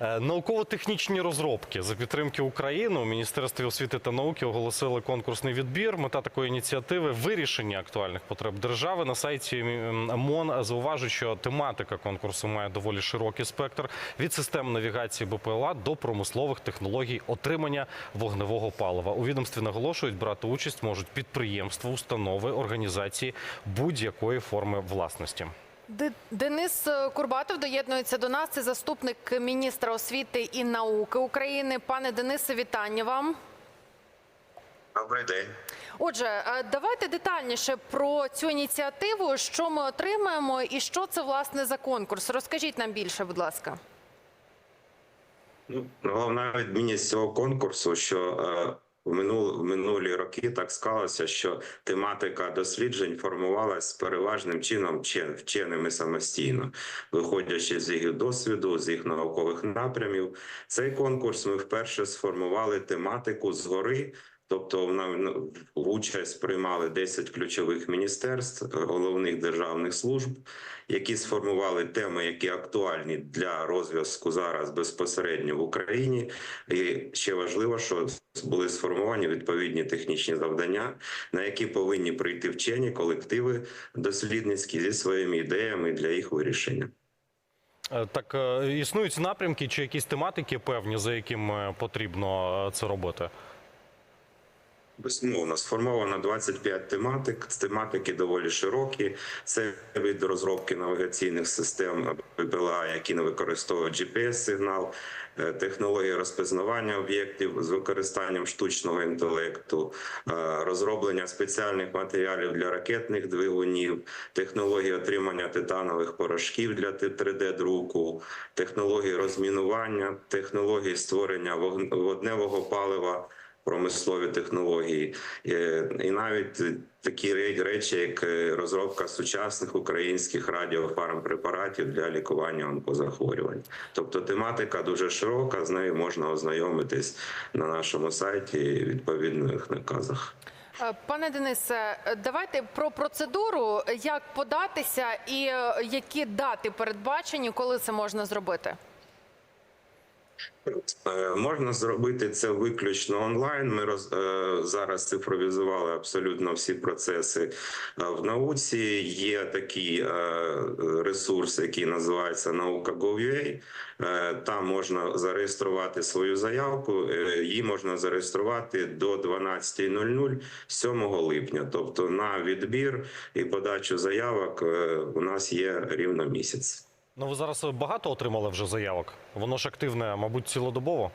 Е, Науково-технічні розробки за підтримки України у Міністерстві освіти та науки оголосили конкурсний відбір. Мета такої ініціативи вирішення актуальних потреб держави. На сайті МОН зауважують, що тематика конкурсу має доволі широкий спектр від систем навігації БПЛА до промислових технологій отримання вогневого палива. У відомстві наголошують, брати участь можуть підприємства, установи, організації будь-якої форми власності. Де- Денис е, Курбатов доєднується до нас. Це заступник міністра освіти і науки України. Пане Денисе, вітання вам. Добрий день. Отже, е, давайте детальніше про цю ініціативу, що ми отримаємо і що це власне за конкурс. Розкажіть нам більше, будь ласка. Ну, головна відмінність цього конкурсу, що в минулі роки так склалося, що тематика досліджень формувалась переважним чином вчен- вченими самостійно, виходячи з їх досвіду, з їх наукових напрямів. Цей конкурс ми вперше сформували тематику згори. Тобто в участь приймали 10 ключових міністерств, головних державних служб, які сформували теми, які актуальні для розв'язку зараз безпосередньо в Україні. І ще важливо, що були сформовані відповідні технічні завдання, на які повинні прийти вчені колективи дослідницькі зі своїми ідеями для їх вирішення. Е, Так е, існують напрямки чи якісь тематики певні, за якими потрібно е, це робити? Безумовно, сформовано 25 тематик. Тематики доволі широкі. Це від розробки навігаційних систем БПЛА, які не використовують GPS-сигнал, е, технології розпізнавання об'єктів з використанням штучного інтелекту, е, розроблення спеціальних матеріалів для ракетних двигунів, технології отримання титанових порошків для 3D-друку, технології розмінування, технології створення водневого палива промислові технології, Е, і навіть такі речі, як е, розробка сучасних українських радіофармпрепаратів для лікування онкозахворювань. Тобто тематика дуже широка, з нею можна ознайомитись на нашому сайті відповідних наказах. Е, Пане Денисе, давайте про процедуру, як податися і які дати передбачені, коли це можна зробити. Е, Можна зробити це виключно онлайн. Ми роз, е, зараз цифровізували абсолютно всі процеси е, в науці. Є такий ресурс, який називається наука.gov.ua. Там можна зареєструвати свою заявку. Її можна зареєструвати до 12.00 7 липня. Тобто на відбір і подачу заявок у нас є рівно місяць. Ну ви зараз багато отримали вже заявок. Воно ж активне, мабуть, цілодобово.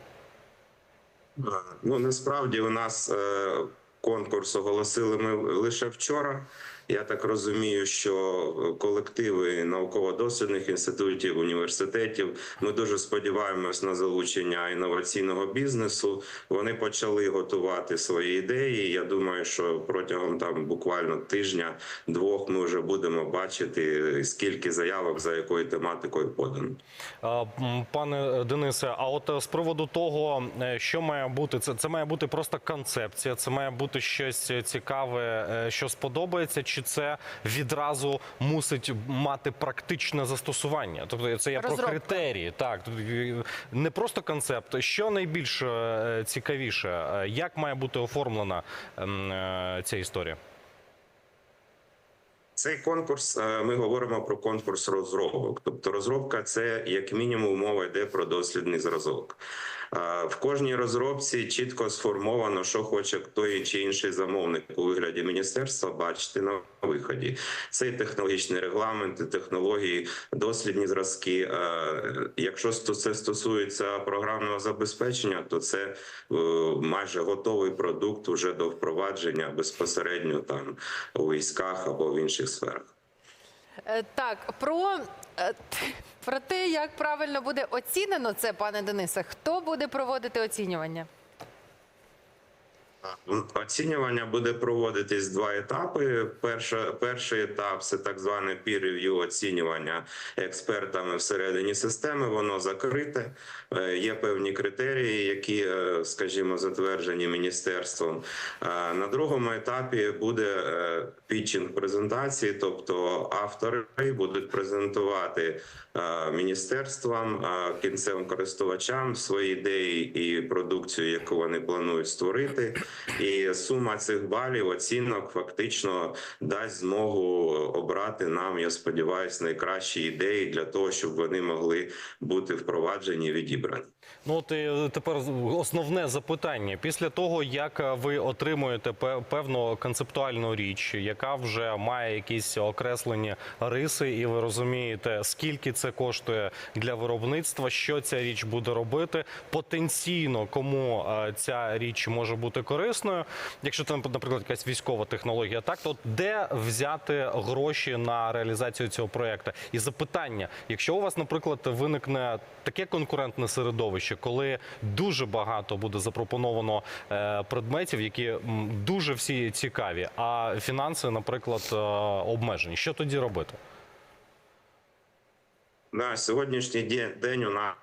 Ну насправді у нас е, конкурс оголосили ми лише вчора. Я так розумію, що колективи науково-дослідних інститутів, університетів. Ми дуже сподіваємось на залучення інноваційного бізнесу. Вони почали готувати свої ідеї. Я думаю, що протягом там буквально тижня двох ми вже будемо бачити скільки заявок за якою тематикою подано. Е, Пане Денисе, а от е, з приводу того, е, що має бути, це, це має бути просто концепція, це має бути щось цікаве, е, що сподобається, чи це відразу мусить мати практичне застосування? Тобто це я про критерії. Так, не просто концепт. Що найбільш е, цікавіше, Е, як має бути оформлена ем, е, ця історія? Цей конкурс ми говоримо про конкурс розробок. Тобто, розробка це як мінімум мова йде про дослідний зразок. В кожній розробці чітко сформовано, що хоче той чи інший замовник у вигляді міністерства бачити на виході. Це і технологічні регламенти, технології, дослідні зразки. Якщо це стосується програмного забезпечення, то це е, майже готовий продукт уже до впровадження безпосередньо там у військах або в інших сферах. Е, Так, про, е, про те, як правильно буде оцінено це, пане Денисе, хто буде проводити оцінювання? Оцінювання буде проводитись два етапи. Перша, перший етап це так зване peer review оцінювання експертами всередині системи. Воно закрите. Е, Є певні критерії, які, е, скажімо, затверджені міністерством. Е, На другому етапі буде пітчинг презентації, тобто автори будуть презентувати міністерствам, кінцевим користувачам свої ідеї і продукцію, яку вони планують створити. І сума цих балів оцінок фактично дасть змогу обрати нам, я сподіваюся, найкращі ідеї для того, щоб вони могли бути впроваджені і відібрані. Ну от і тепер основне запитання. Після того, як е, ви отримуєте пе- певну концептуальну річ, яка вже має якісь окреслені риси, і ви розумієте, скільки це коштує для виробництва, що ця річ буде робити, потенційно кому е, ця річ може бути корисною. Якщо це, наприклад, якась військова технологія, так то де взяти гроші на реалізацію цього проекту? І запитання: якщо у вас, наприклад, виникне таке конкурентне середовище, коли дуже багато буде запропоновано е, предметів, які дуже всі цікаві, а фінанси, наприклад, е, обмежені, що тоді робити? На сьогоднішній день у нас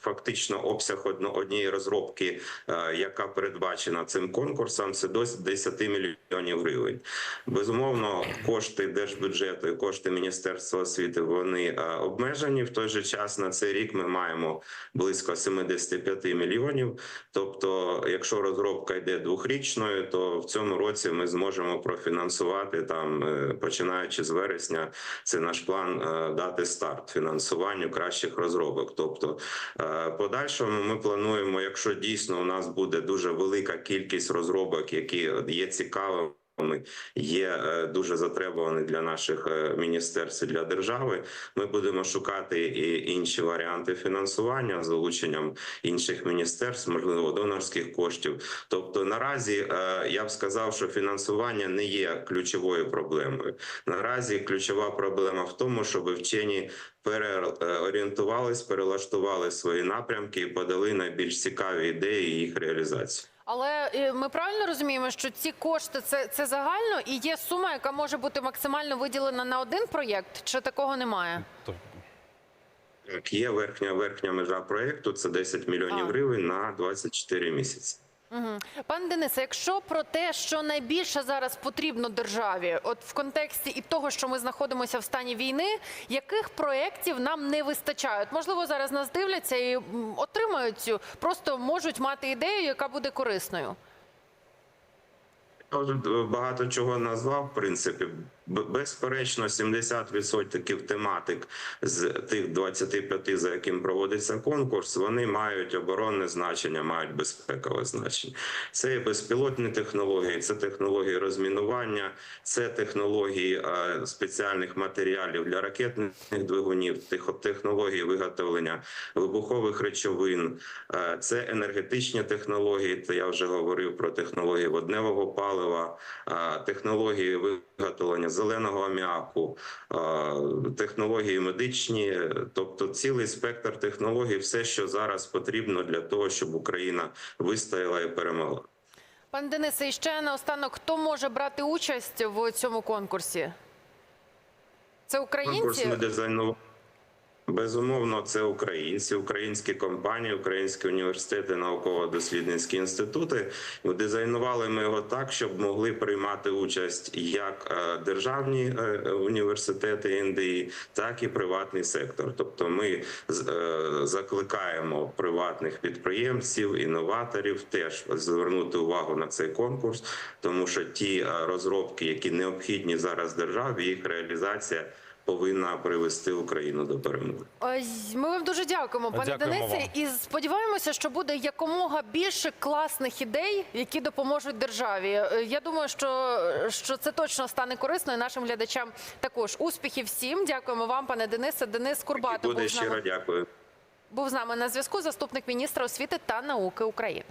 фактично обсяг однієї розробки, е, яка передбачена цим конкурсом, це до 10 мільйонів гривень. Безумовно, кошти держбюджету і кошти Міністерства освіти вони е, обмежені. В той же час на цей рік ми маємо близько 75 мільйонів. Тобто, якщо розробка йде двохрічною, то в цьому році ми зможемо профінансувати там, е, починаючи з вересня, це наш план дати старт фінансуванню кращих розробок. Тобто, подальшому ми плануємо, якщо дійсно у нас буде дуже велика кількість розробок, які є цікавими. Є е, дуже затребувані для наших е, міністерств і для держави. Ми будемо шукати і інші варіанти фінансування з залученням інших міністерств, можливо, донорських коштів. Тобто, наразі е, я б сказав, що фінансування не є ключовою проблемою. Наразі ключова проблема в тому, щоб вчені переорієнтувались, перелаштували свої напрямки і подали найбільш цікаві ідеї їх реалізацію. Але е, ми правильно розуміємо, що ці кошти це, це загально і є сума, яка може бути максимально виділена на один проєкт, чи такого немає? То- Так, є верхня верхня межа проекту. Це 10 мільйонів А. гривень на 24 місяці. Пане Денисе, якщо про те, що найбільше зараз потрібно державі, от в контексті і того, що ми знаходимося в стані війни, яких проєктів нам не вистачає? Можливо, зараз нас дивляться і отримають цю, просто можуть мати ідею, яка буде корисною. Вже багато чого назвав. В принципі, безперечно, 70% тематик з тих 25, за яким проводиться конкурс, вони мають оборонне значення, мають безпекове значення. Це і безпілотні технології, це технології розмінування, це технології е, спеціальних матеріалів для ракетних двигунів, технології виготовлення вибухових речовин, е, це енергетичні технології. Це я вже говорив про технології водневого палива, е, технології виготовлення зеленого аміаку, е, технології медичні, тобто цілий спектр технологій, все, що зараз потрібно для того, щоб Україна вистояла і перемогла. Пане Денисе, і ще наостанок, хто може брати участь в цьому конкурсі? Це Конкурс українці? ми дизайнували. Безумовно, це українці, українські компанії, українські університети, науково-дослідницькі інститути. Дизайнували ми його так, щоб могли приймати участь як е, державні е, університети НДІ, так і приватний сектор. Тобто, ми е, закликаємо приватних підприємців, інноваторів теж звернути увагу на цей конкурс, тому що ті розробки, які необхідні зараз державі, їх реалізація повинна привести Україну до перемоги. Ми вам дуже дякуємо, пане Дякуємо Денисе, і сподіваємося, що буде якомога більше класних ідей, які допоможуть державі. Е, Я думаю, що, що це точно стане корисно і нашим глядачам також. Успіхів всім. Дякуємо вам, пане Денисе. Денис Курбатов Буде був щиро нами, дякую. був з нами на зв'язку. Заступник міністра освіти та науки України.